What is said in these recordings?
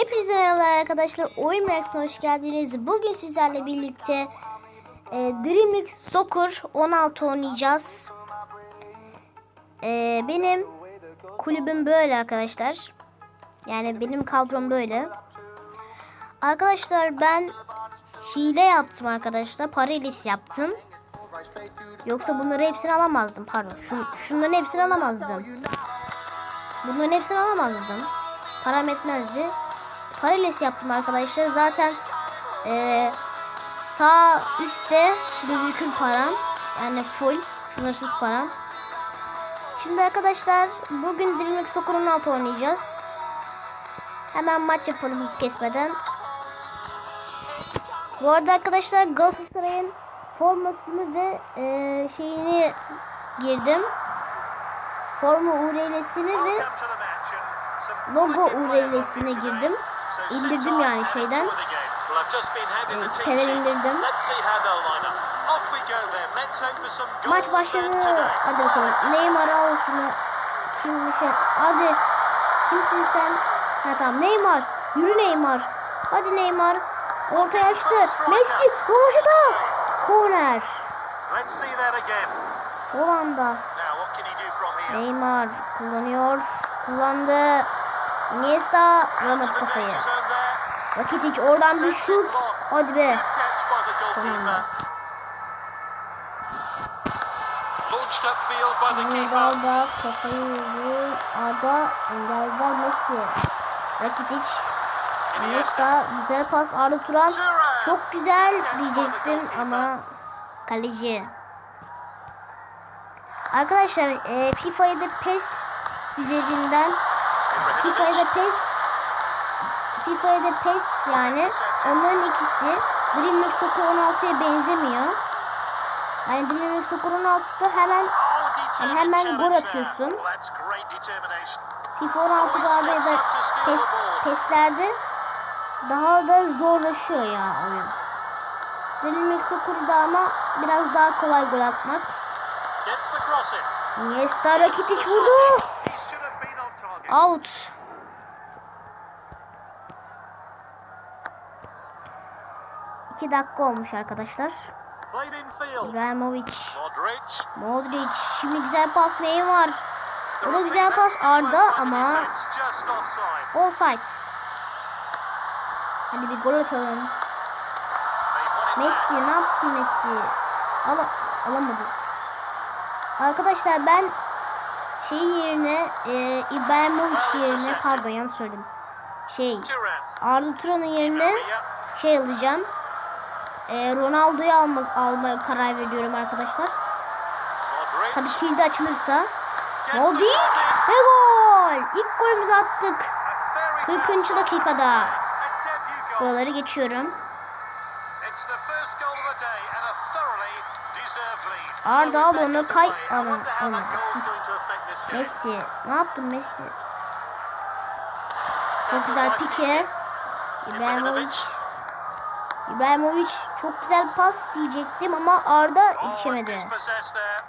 Hepinize merhabalar arkadaşlar. Oyun Reaksiyon'a hoş geldiniz. Bugün sizlerle birlikte e, Dream League Soccer 16 oynayacağız. E, benim kulübüm böyle arkadaşlar. Yani benim kadrom böyle. Arkadaşlar ben hile yaptım arkadaşlar. Para ilisi yaptım. Yoksa bunları hepsini alamazdım. Pardon. Şun, şunların hepsini alamazdım. Bunların hepsini alamazdım. Param etmezdi. Paralels yaptım arkadaşlar. Zaten eee, sağ üstte gözükür param. Yani full. Sınırsız param. Şimdi arkadaşlar bugün Dreamlink Soccer 16 oynayacağız. Hemen maç yapalım hız kesmeden. Bu arada arkadaşlar Galatasaray'ın formasını ve eee, şeyini girdim. Forma URL'sini ve logo URL'sine girdim. İndirdim yani şeyden. Siteden indirdim. Maç başladı. Hadi bakalım. Neymar al şunu. Şimdi şey. Hadi. Kimsin sen? Ha tamam Neymar. Yürü Neymar. Hadi Neymar. Ortaya açtı. Messi. That again. Son anda. Neymar kullanıyor. Kullandı. Iniesta vuramadı kafayı. There. Rakitic oradan bir şut. Hadi be. Catch by the Son anda. goalkeeper. Launched upfield by the keeper. Nidal'da kafayı vurdu. Arda engellediler Messi. Rakitic. Iniesta güzel pas Arda Turan. Çok güzel diyecektim ama kaleci. Arkadaşlar e, FIFA'ya da PES üzerinden FIFA'ya da PES FIFA'ya da PES yani onların ikisi Dream League Soccer 16'ya benzemiyor. Yani Dream League Soccer 16'da hemen determined hemen gol atıyorsun. FIFA 16'da ya da PES, PES'lerde daha da zorlaşıyor ya oyun. Dream League Soccer'da ama biraz daha kolay gol atmak. Iniesta Rakitic vurdu. Out. İki dakika olmuş arkadaşlar. İbrahimovic, Modric. Modric, şimdi güzel pas Neymar. O da güzel pas Arda ama offside. Hadi bir gol atalım. Messi ne yapsın Messi? Ala alamadı. Arkadaşlar ben şey yerine e, İbrahimovic yerine pardon yanlış söyledim. Şey. Arda Turan'ın yerine şey alacağım. E, Ronaldo'yu almak almaya karar veriyorum arkadaşlar. Tabii kilidi açılırsa. Modric ve gol. İlk golümüzü attık. A fairy 40. tale dakikada. Buraları geçiyorum. It's the first goal of the day and a thoroughly deserved lead. Arda al onu, kay- this game. Messi. Ne yaptın Messi? Çok güzel pike. İbrahimovic. İbrahimovic çok güzel pas diyecektim ama Arda yetişemedi. dispossessed there.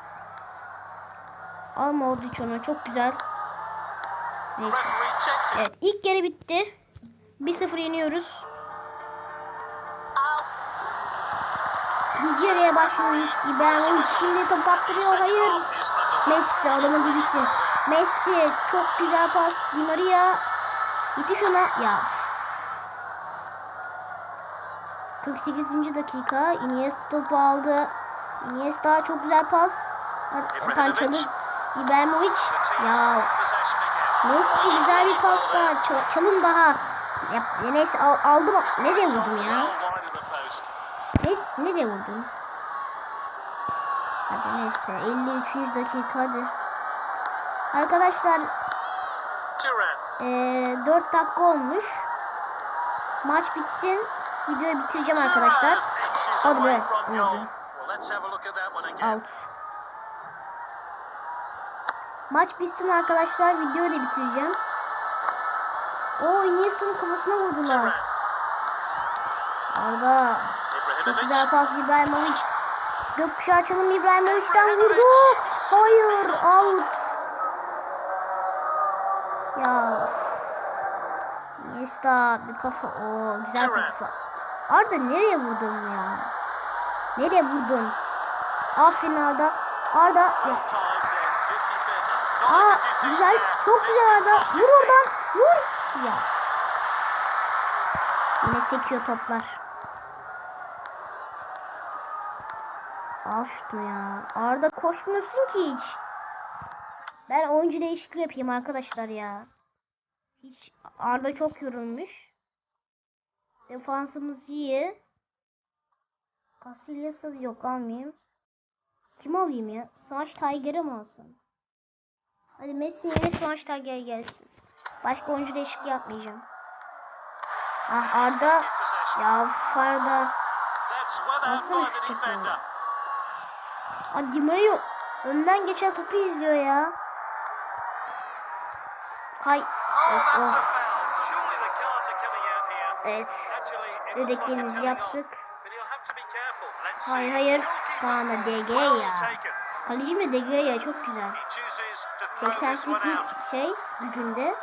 Al Modric onu çok güzel. Neyse. Evet ilk yarı bitti. 1-0 yeniyoruz. İkinci yarıya başlıyoruz. İbrahimovic şimdi top kaptırıyor. Hayır. Messi adamın gibisin. Messi çok güzel pas. Di Maria. Yetiş ona. Ya. 48. dakika. Iniesta topu aldı. Iniesta çok güzel pas. Pançalı. İbrahimovic. Ya. Messi güzel bir pas daha. Çalım daha. Ya, neyse al, aldım. Nereye vurdum ya? Well wide of the post. Messi nereye vurdun? Hadi neyse 53. dakika hadi. Arkadaşlar eee 4 dakika olmuş. Maç bitsin. Videoyu bitireceğim arkadaşlar. Hadi be. Oldu. Out. Maç bitsin arkadaşlar. Videoyu da bitireceğim. O Iniesta'nın kafasına vurdular. Arda. Çok güzel pas İbrahimovic. Gökkuşağı açalım İbrahimovic'den vurdu. Hayır out. Ya. üf. Nesta bir kafa. O güzel kafa. Arda nereye vurdun ya? Nereye vurdun? Aa finalde. Arda ya. Aa güzel. Çok güzel Arda. Vur oradan. Vur. Ya. Yine sekiyor toplar. Al şunu ya. Arda koşmuyorsun ki hiç. Ben oyuncu değişikliği yapayım arkadaşlar ya. Hiç Arda çok yorulmuş. Defansımız iyi. Casillas'ı yok almayayım. Kim alayım ya? Smash Tiger'ı mı alsın? Hadi Messi yerine Smash Tiger gelsin. Başka oyuncu değişikliği yapmayacağım. Ah Arda. Ya Arda. Nasıl istiyorsun? Aa Di Maria önden geçen topu izliyor ya. Kay. Of, of. Evet. Dedeklerimizi yaptık. Hayır hayır. Şu anda DG ya. Kaleci mi DG ya çok güzel. 88 şey gücünde.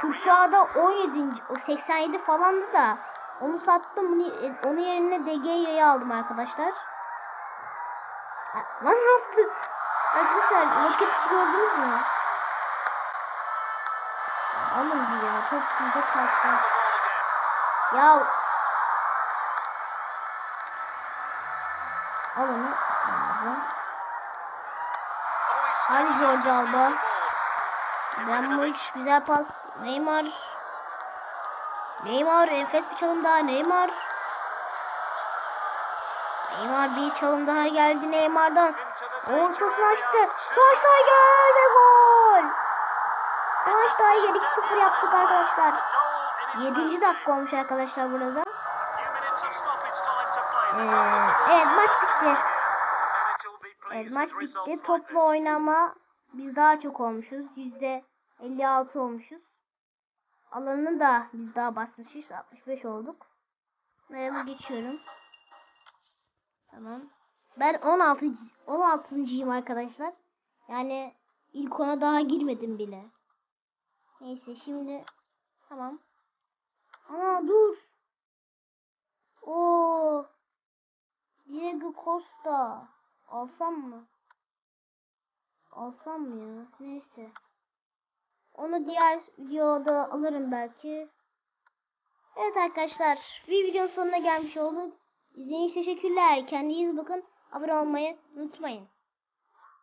Kurçağda 17. O 87 falandı da onu sattım. Onu, onun yerine DG'yi aldım arkadaşlar. Lan ne yaptı? Arkadaşlar roket gördünüz mü? Alın ya. Çok güzel kalktı. Ya. Al onu. Hadi Jorge Alba. Bramwich güzel pas. Neymar. Neymar enfes bir çalım daha. Neymar. Neymar bir çalım daha geldi Neymar'dan. Ortasını açtı. Savaş Tiger ve gol. Savaş Tiger 2-0 yaptık arkadaşlar. 7. dakika olmuş arkadaşlar burada. Ee, evet maç bitti. Evet maç bitti. Toplu oynama biz daha çok olmuşuz. Yüzde 56 olmuşuz. Alanını da biz daha basmışız. 65 olduk. Merhaba geçiyorum. Tamam. Ben 16. 16.yim arkadaşlar. Yani ilk ona daha girmedim bile. Neyse şimdi tamam. Ana dur. Oo. Diego Costa. Alsam mı? Alsam mı ya? Neyse. Onu diğer videoda alırım belki. Evet arkadaşlar. Bir videonun sonuna gelmiş olduk. İzlediğiniz için teşekkürler. Kendinize bakın. Abone olmayı unutmayın.